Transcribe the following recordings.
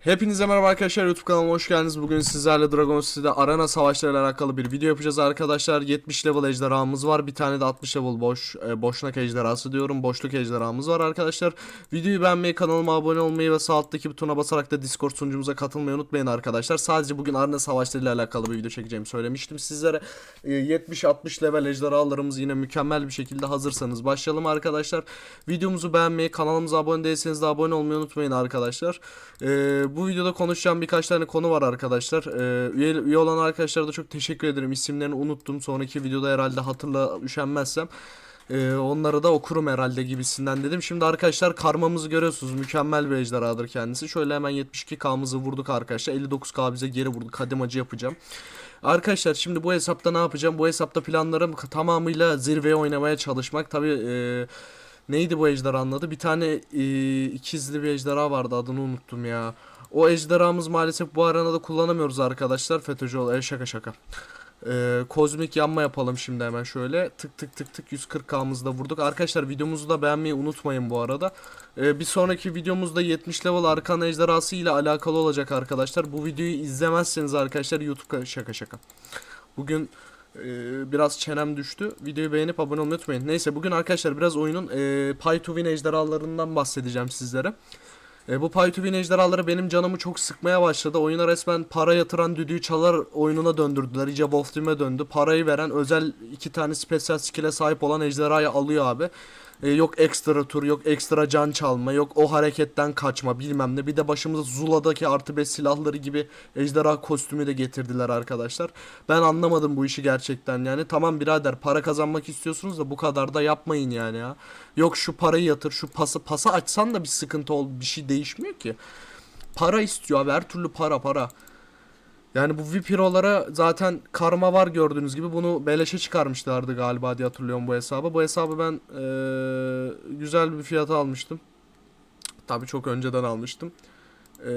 Hepinize merhaba arkadaşlar YouTube kanalıma hoş geldiniz. Bugün sizlerle Dragon City'de arena savaşlarıyla alakalı bir video yapacağız arkadaşlar. 70 level ejderhamız var. Bir tane de 60 level boş e, boşnak ejderhası diyorum. Boşluk ejderhamız var arkadaşlar. Videoyu beğenmeyi, kanalıma abone olmayı ve sağ alttaki butona basarak da Discord sunucumuza katılmayı unutmayın arkadaşlar. Sadece bugün arena savaşlarıyla alakalı bir video çekeceğimi söylemiştim sizlere. E, 70-60 level ejderhalarımız yine mükemmel bir şekilde hazırsanız başlayalım arkadaşlar. Videomuzu beğenmeyi, kanalımıza abone değilseniz de abone olmayı unutmayın arkadaşlar. Ee, bu videoda konuşacağım birkaç tane konu var arkadaşlar. Ee, üye, üye olan arkadaşlara da çok teşekkür ederim. İsimlerini unuttum. Sonraki videoda herhalde hatırla üşenmezsem. Ee, onları da okurum herhalde gibisinden dedim. Şimdi arkadaşlar karmamızı görüyorsunuz. Mükemmel bir ejderhadır kendisi. Şöyle hemen 72k'mızı vurduk arkadaşlar. 59k bize geri vurduk. Kadim acı yapacağım. Arkadaşlar şimdi bu hesapta ne yapacağım? Bu hesapta planlarım tamamıyla zirveye oynamaya çalışmak. Tabi neydi bu ejderhanın adı? Bir tane e, ikizli bir ejderha vardı adını unuttum ya. O ejderhamız maalesef bu arenada kullanamıyoruz arkadaşlar. FETÖ'cü ol. E, şaka şaka. Ee, kozmik yanma yapalım şimdi hemen şöyle. Tık tık tık tık 140k'mızı da vurduk. Arkadaşlar videomuzu da beğenmeyi unutmayın bu arada. Ee, bir sonraki videomuzda 70 level arkan ejderhası ile alakalı olacak arkadaşlar. Bu videoyu izlemezseniz arkadaşlar YouTube şaka şaka. Bugün e, biraz çenem düştü. Videoyu beğenip abone olmayı unutmayın. Neyse bugün arkadaşlar biraz oyunun e, Pay to Win ejderhalarından bahsedeceğim sizlere. E, bu Pay to Win ejderhaları benim canımı çok sıkmaya başladı. Oyuna resmen para yatıran düdüğü çalar oyununa döndürdüler. İyice Wolf döndü. Parayı veren özel iki tane special skill'e sahip olan ejderhayı alıyor abi. E, yok ekstra tur, yok ekstra can çalma, yok o hareketten kaçma bilmem ne. Bir de başımıza Zula'daki artı 5 silahları gibi ejderha kostümü de getirdiler arkadaşlar. Ben anlamadım bu işi gerçekten yani. Tamam birader para kazanmak istiyorsunuz da bu kadar da yapmayın yani ya. Yok şu parayı yatır, şu pası pası açsan da bir sıkıntı ol, bir şey değişmiyor ki. Para istiyor abi her türlü para para. Yani bu VIP Hero'lara zaten karma var gördüğünüz gibi bunu beleşe çıkarmışlardı galiba diye hatırlıyorum bu hesabı. Bu hesabı ben eee, güzel bir fiyata almıştım. Tabii çok önceden almıştım. Eee,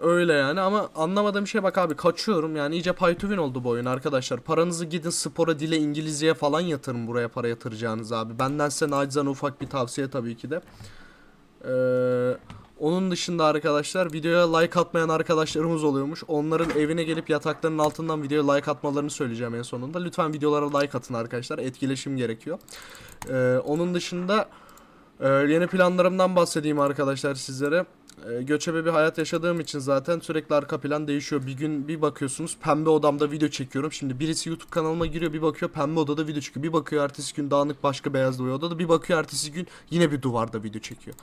öyle yani ama anlamadığım şey bak abi kaçıyorum yani iyice pay to win oldu bu oyun arkadaşlar. Paranızı gidin spora, dile, İngilizceye falan yatırın buraya para yatıracağınız abi. Benden size nacizane ufak bir tavsiye tabii ki de. Eee... Onun dışında arkadaşlar videoya like atmayan arkadaşlarımız oluyormuş. Onların evine gelip yataklarının altından videoya like atmalarını söyleyeceğim en sonunda. Lütfen videolara like atın arkadaşlar. Etkileşim gerekiyor. Ee, onun dışında e, yeni planlarımdan bahsedeyim arkadaşlar sizlere. E, göçebe bir hayat yaşadığım için zaten sürekli arka plan değişiyor. Bir gün bir bakıyorsunuz pembe odamda video çekiyorum. Şimdi birisi YouTube kanalıma giriyor bir bakıyor pembe odada video çekiyor. Bir bakıyor ertesi gün dağınık başka beyaz bir odada. Bir bakıyor ertesi gün yine bir duvarda video çekiyor.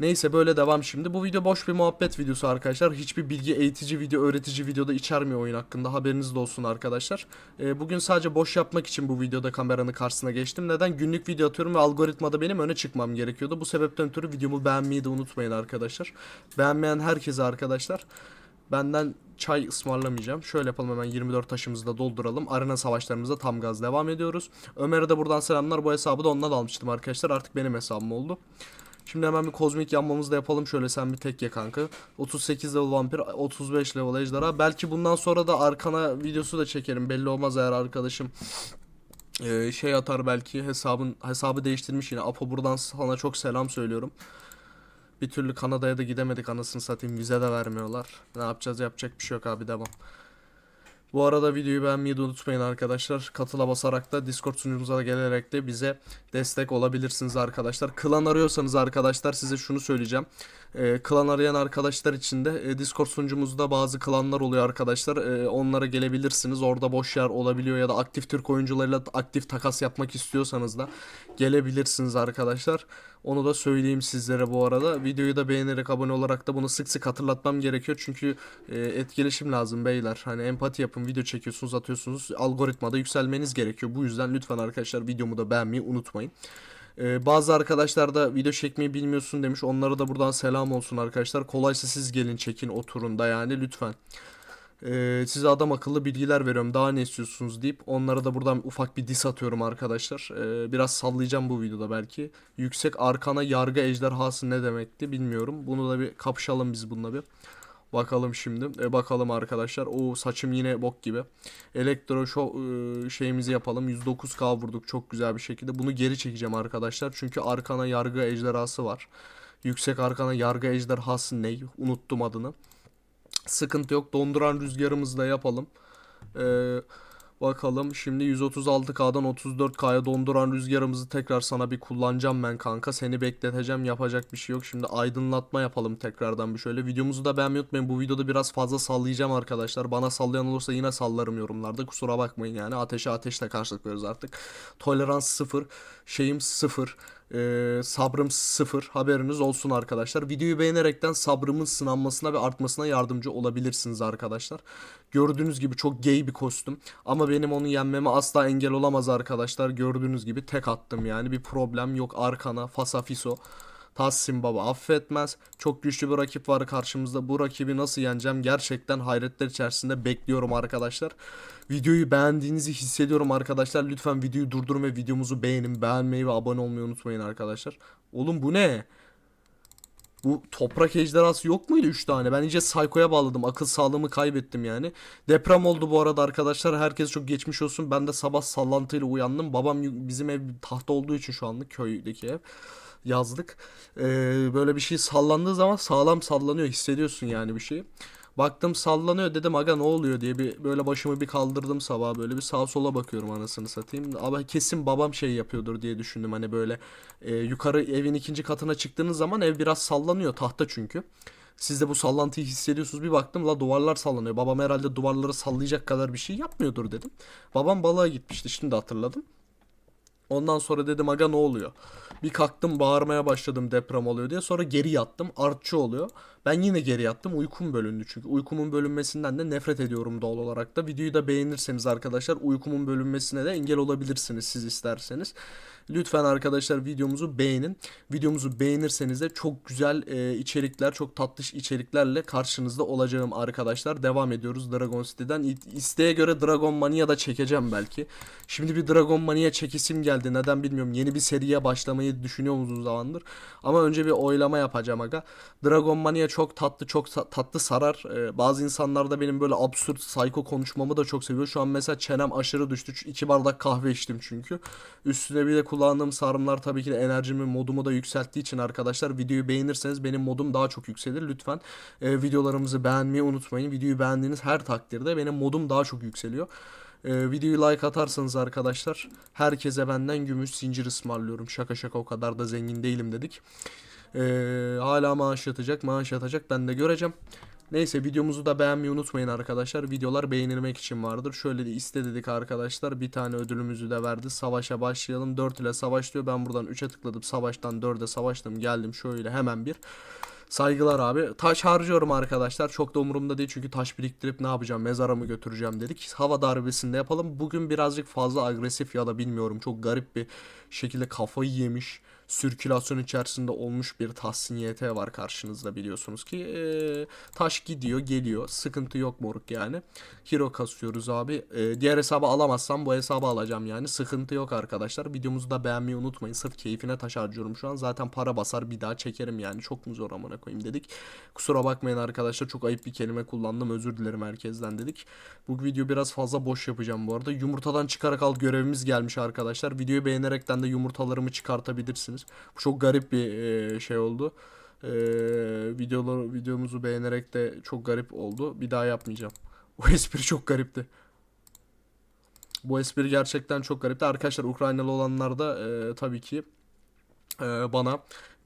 Neyse böyle devam şimdi. Bu video boş bir muhabbet videosu arkadaşlar. Hiçbir bilgi eğitici video, öğretici videoda içermiyor oyun hakkında. Haberiniz de olsun arkadaşlar. Ee, bugün sadece boş yapmak için bu videoda kameranın karşısına geçtim. Neden? Günlük video atıyorum ve algoritmada benim öne çıkmam gerekiyordu. Bu sebepten ötürü videomu beğenmeyi de unutmayın arkadaşlar. Beğenmeyen herkese arkadaşlar. Benden çay ısmarlamayacağım. Şöyle yapalım hemen 24 taşımızı da dolduralım. Arena savaşlarımıza tam gaz devam ediyoruz. Ömer'e de buradan selamlar. Bu hesabı da ondan almıştım arkadaşlar. Artık benim hesabım oldu. Şimdi hemen bir kozmik yanmamızı da yapalım. Şöyle sen bir tek ye kanka. 38 level vampir, 35 level ejderha. Belki bundan sonra da arkana videosu da çekerim. Belli olmaz eğer arkadaşım e, şey atar belki hesabın hesabı değiştirmiş yine. Apo buradan sana çok selam söylüyorum. Bir türlü Kanada'ya da gidemedik anasını satayım. Vize de vermiyorlar. Ne yapacağız yapacak bir şey yok abi devam. Bu arada videoyu beğenmeyi de unutmayın arkadaşlar. Katıla basarak da Discord sunucumuza gelerek de bize destek olabilirsiniz arkadaşlar. Klan arıyorsanız arkadaşlar size şunu söyleyeceğim. Ee, klan arayan arkadaşlar için de e, Discord sunucumuzda bazı klanlar oluyor arkadaşlar. Ee, onlara gelebilirsiniz. Orada boş yer olabiliyor ya da aktif Türk oyuncularıyla aktif takas yapmak istiyorsanız da gelebilirsiniz arkadaşlar. Onu da söyleyeyim sizlere bu arada. Videoyu da beğenerek abone olarak da bunu sık sık hatırlatmam gerekiyor. Çünkü e, etkileşim lazım beyler. Hani empati yapın, video çekiyorsunuz, atıyorsunuz. Algoritmada yükselmeniz gerekiyor. Bu yüzden lütfen arkadaşlar videomu da beğenmeyi unutmayın. Ee, bazı arkadaşlar da video çekmeyi bilmiyorsun demiş. Onlara da buradan selam olsun arkadaşlar. Kolaysa siz gelin çekin oturun yani lütfen. Ee, size adam akıllı bilgiler veriyorum. Daha ne istiyorsunuz deyip onlara da buradan ufak bir dis atıyorum arkadaşlar. Ee, biraz sallayacağım bu videoda belki. Yüksek arkana yargı ejderhası ne demekti bilmiyorum. Bunu da bir kapışalım biz bununla bir. Bakalım şimdi. E, bakalım arkadaşlar. O saçım yine bok gibi. Elektro şo e, şeyimizi yapalım. 109k vurduk çok güzel bir şekilde. Bunu geri çekeceğim arkadaşlar. Çünkü arkana yargı ejderhası var. Yüksek arkana yargı ejderhası ne? Unuttum adını. Sıkıntı yok. Donduran rüzgarımızı da yapalım. Ee, bakalım şimdi 136K'dan 34K'ya donduran rüzgarımızı tekrar sana bir kullanacağım ben kanka. Seni bekleteceğim yapacak bir şey yok. Şimdi aydınlatma yapalım tekrardan bir şöyle. Videomuzu da beğenmeyi unutmayın. Bu videoda biraz fazla sallayacağım arkadaşlar. Bana sallayan olursa yine sallarım yorumlarda. Kusura bakmayın yani. Ateşe ateşle karşılık veriyoruz artık. Tolerans sıfır. Şeyim sıfır. Ee, sabrım sıfır haberiniz olsun arkadaşlar. Videoyu beğenerekten sabrımın sınanmasına ve artmasına yardımcı olabilirsiniz arkadaşlar. Gördüğünüz gibi çok gay bir kostüm ama benim onu yenmeme asla engel olamaz arkadaşlar. Gördüğünüz gibi tek attım yani bir problem yok arkana fasafiso. Tahsin Baba affetmez. Çok güçlü bir rakip var karşımızda. Bu rakibi nasıl yeneceğim? Gerçekten hayretler içerisinde bekliyorum arkadaşlar. Videoyu beğendiğinizi hissediyorum arkadaşlar. Lütfen videoyu durdurun ve videomuzu beğenin. Beğenmeyi ve abone olmayı unutmayın arkadaşlar. Oğlum bu ne? Bu toprak ejderhası yok muydu 3 tane? Ben iyice Psycho'ya bağladım. Akıl sağlığımı kaybettim yani. Deprem oldu bu arada arkadaşlar. Herkes çok geçmiş olsun. Ben de sabah sallantıyla uyandım. Babam bizim ev tahta olduğu için şu anlık köydeki ev yazlık. Ee, böyle bir şey sallandığı zaman sağlam sallanıyor. Hissediyorsun yani bir şeyi. Baktım sallanıyor dedim aga ne oluyor diye bir böyle başımı bir kaldırdım sabah böyle bir sağa sola bakıyorum anasını satayım. Ama kesin babam şey yapıyordur diye düşündüm hani böyle e, yukarı evin ikinci katına çıktığınız zaman ev biraz sallanıyor tahta çünkü. Siz de bu sallantıyı hissediyorsunuz. Bir baktım la duvarlar sallanıyor. Babam herhalde duvarları sallayacak kadar bir şey yapmıyordur dedim. Babam balığa gitmişti şimdi hatırladım. Ondan sonra dedim aga ne oluyor? Bir kalktım bağırmaya başladım deprem oluyor diye. Sonra geri yattım artçı oluyor. Ben yine geri yattım uykum bölündü çünkü. Uykumun bölünmesinden de nefret ediyorum doğal olarak da. Videoyu da beğenirseniz arkadaşlar uykumun bölünmesine de engel olabilirsiniz siz isterseniz. Lütfen arkadaşlar videomuzu beğenin. Videomuzu beğenirseniz de çok güzel e, içerikler, çok tatlış içeriklerle karşınızda olacağım arkadaşlar. Devam ediyoruz Dragon City'den. İsteğe göre Dragon Mania da çekeceğim belki. Şimdi bir Dragon Mania çekisim geldi. Neden bilmiyorum. Yeni bir seriye başlamayı düşünüyorum uzun zamandır. Ama önce bir oylama yapacağım aga. Dragon Mania çok tatlı, çok tatlı sarar. Ee, bazı insanlar da benim böyle absürt, psycho konuşmamı da çok seviyor. Şu an mesela çenem aşırı düştü. İki bardak kahve içtim çünkü. Üstüne bir de kullandığım sarımlar tabii ki de enerjimi, modumu da yükselttiği için arkadaşlar videoyu beğenirseniz benim modum daha çok yükselir. Lütfen e, videolarımızı beğenmeyi unutmayın. Videoyu beğendiğiniz her takdirde benim modum daha çok yükseliyor. E, videoyu like atarsanız arkadaşlar herkese benden gümüş zincir ısmarlıyorum. Şaka şaka o kadar da zengin değilim dedik. E, hala maaş yatacak, maaş yatacak ben de göreceğim. Neyse videomuzu da beğenmeyi unutmayın arkadaşlar. Videolar beğenilmek için vardır. Şöyle de iste dedik arkadaşlar. Bir tane ödülümüzü de verdi. Savaşa başlayalım. 4 ile savaş diyor. Ben buradan 3'e tıkladım. Savaştan 4'e savaştım. Geldim şöyle hemen bir. Saygılar abi. Taş harcıyorum arkadaşlar. Çok da umurumda değil çünkü taş biriktirip ne yapacağım? Mezara mı götüreceğim dedik. Hava darbesinde yapalım. Bugün birazcık fazla agresif ya da bilmiyorum. Çok garip bir şekilde kafayı yemiş. Sirkülasyon içerisinde olmuş bir Tahsin YT var karşınızda biliyorsunuz ki. Ee, taş gidiyor geliyor. Sıkıntı yok moruk yani. Hero kasıyoruz abi. Ee, diğer hesabı alamazsam bu hesabı alacağım yani. Sıkıntı yok arkadaşlar. Videomuzu da beğenmeyi unutmayın. Sırf keyfine taş harcıyorum şu an. Zaten para basar bir daha çekerim yani. Çok mu zor amına koyayım dedik. Kusura bakmayın arkadaşlar. Çok ayıp bir kelime kullandım. Özür dilerim herkesten dedik. Bu video biraz fazla boş yapacağım bu arada. Yumurtadan çıkarak al görevimiz gelmiş arkadaşlar. Videoyu beğenerekten de yumurtalarımı çıkartabilirsiniz. Bu çok garip bir e, şey oldu. E, videoları, videomuzu beğenerek de çok garip oldu. Bir daha yapmayacağım. O espri çok garipti. Bu espri gerçekten çok garipti. Arkadaşlar Ukraynalı olanlar da e, tabii ki e, bana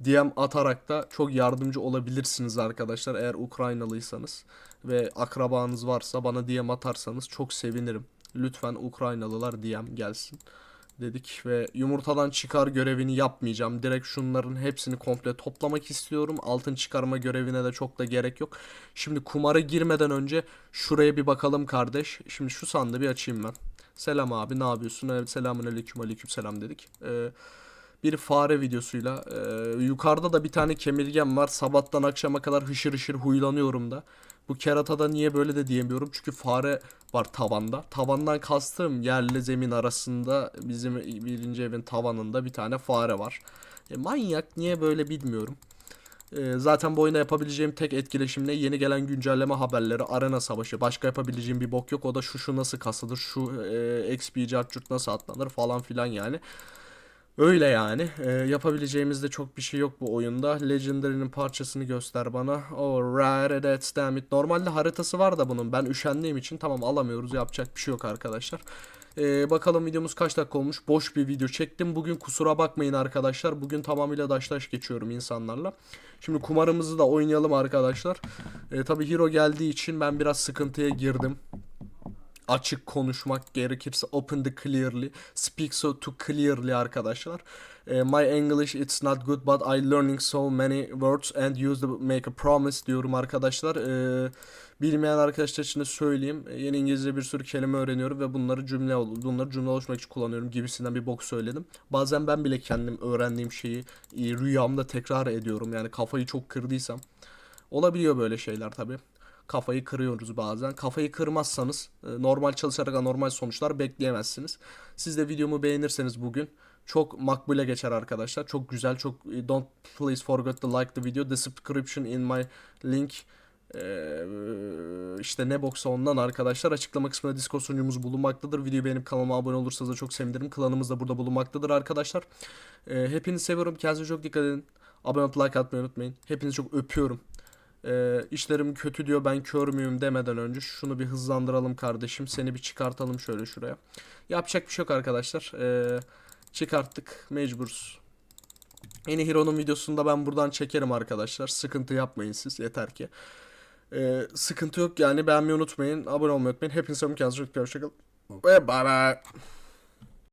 DM atarak da çok yardımcı olabilirsiniz arkadaşlar. Eğer Ukraynalıysanız ve akrabanız varsa bana DM atarsanız çok sevinirim. Lütfen Ukraynalılar DM gelsin dedik ve yumurtadan çıkar görevini yapmayacağım. Direkt şunların hepsini komple toplamak istiyorum. Altın çıkarma görevine de çok da gerek yok. Şimdi kumara girmeden önce şuraya bir bakalım kardeş. Şimdi şu sandığı bir açayım ben. Selam abi ne yapıyorsun? Evet selamun aleyküm aleyküm selam dedik. Ee, bir fare videosuyla. Ee, yukarıda da bir tane kemirgen var. Sabahtan akşama kadar hışır hışır huylanıyorum da. Bu keratada niye böyle de diyemiyorum. Çünkü fare var tavanda. Tavandan kastım yerle zemin arasında bizim birinci evin tavanında bir tane fare var. E, manyak niye böyle bilmiyorum. E, zaten bu oyunda yapabileceğim tek etkileşim ne? Yeni gelen güncelleme haberleri, arena savaşı. Başka yapabileceğim bir bok yok. O da şu şu nasıl kasılır, şu e, XP cartçurt nasıl atlanır falan filan yani. Öyle yani. Ee, yapabileceğimiz de çok bir şey yok bu oyunda. Legendary'nin parçasını göster bana. Alright, that's damn it. Normalde haritası var da bunun. Ben üşendiğim için tamam alamıyoruz. Yapacak bir şey yok arkadaşlar. Ee, bakalım videomuz kaç dakika olmuş. Boş bir video çektim. Bugün kusura bakmayın arkadaşlar. Bugün tamamıyla daştaş geçiyorum insanlarla. Şimdi kumarımızı da oynayalım arkadaşlar. Ee, tabii Hero geldiği için ben biraz sıkıntıya girdim açık konuşmak gerekirse open the clearly speak so to clearly arkadaşlar. Eh, my English it's not good but I learning so many words and use the make a promise diyorum arkadaşlar. Eh, bilmeyen arkadaşlar için de söyleyeyim. Eh, yeni İngilizce bir sürü kelime öğreniyorum ve bunları cümle bunları cümle oluşmak için kullanıyorum gibisinden bir bok söyledim. Bazen ben bile kendim öğrendiğim şeyi rüyamda tekrar ediyorum. Yani kafayı çok kırdıysam. Olabiliyor böyle şeyler tabi kafayı kırıyoruz bazen. Kafayı kırmazsanız e, normal çalışarak normal sonuçlar bekleyemezsiniz. Siz de videomu beğenirseniz bugün çok makbule geçer arkadaşlar. Çok güzel, çok e, don't please forget to like the video. Description in my link ee, işte ne boksa ondan arkadaşlar açıklama kısmında Discord sunucumuz bulunmaktadır. Videoyu beğenip kanalıma abone olursanız da çok sevinirim. Klanımız da burada bulunmaktadır arkadaşlar. Hepinizi seviyorum. Kendinize çok dikkat edin. Abone olup like atmayı unutmayın. Hepinizi çok öpüyorum. Ee, işlerim kötü diyor ben kör müyüm demeden önce şunu bir hızlandıralım kardeşim. Seni bir çıkartalım şöyle şuraya. Yapacak bir şey yok arkadaşlar. Ee, çıkarttık mecburuz. Yeni Hero'nun videosunu da ben buradan çekerim arkadaşlar. Sıkıntı yapmayın siz yeter ki. Ee, sıkıntı yok yani beğenmeyi unutmayın. Abone olmayı unutmayın. Hepinize bakın. Hoşçakalın. Ve bye bye.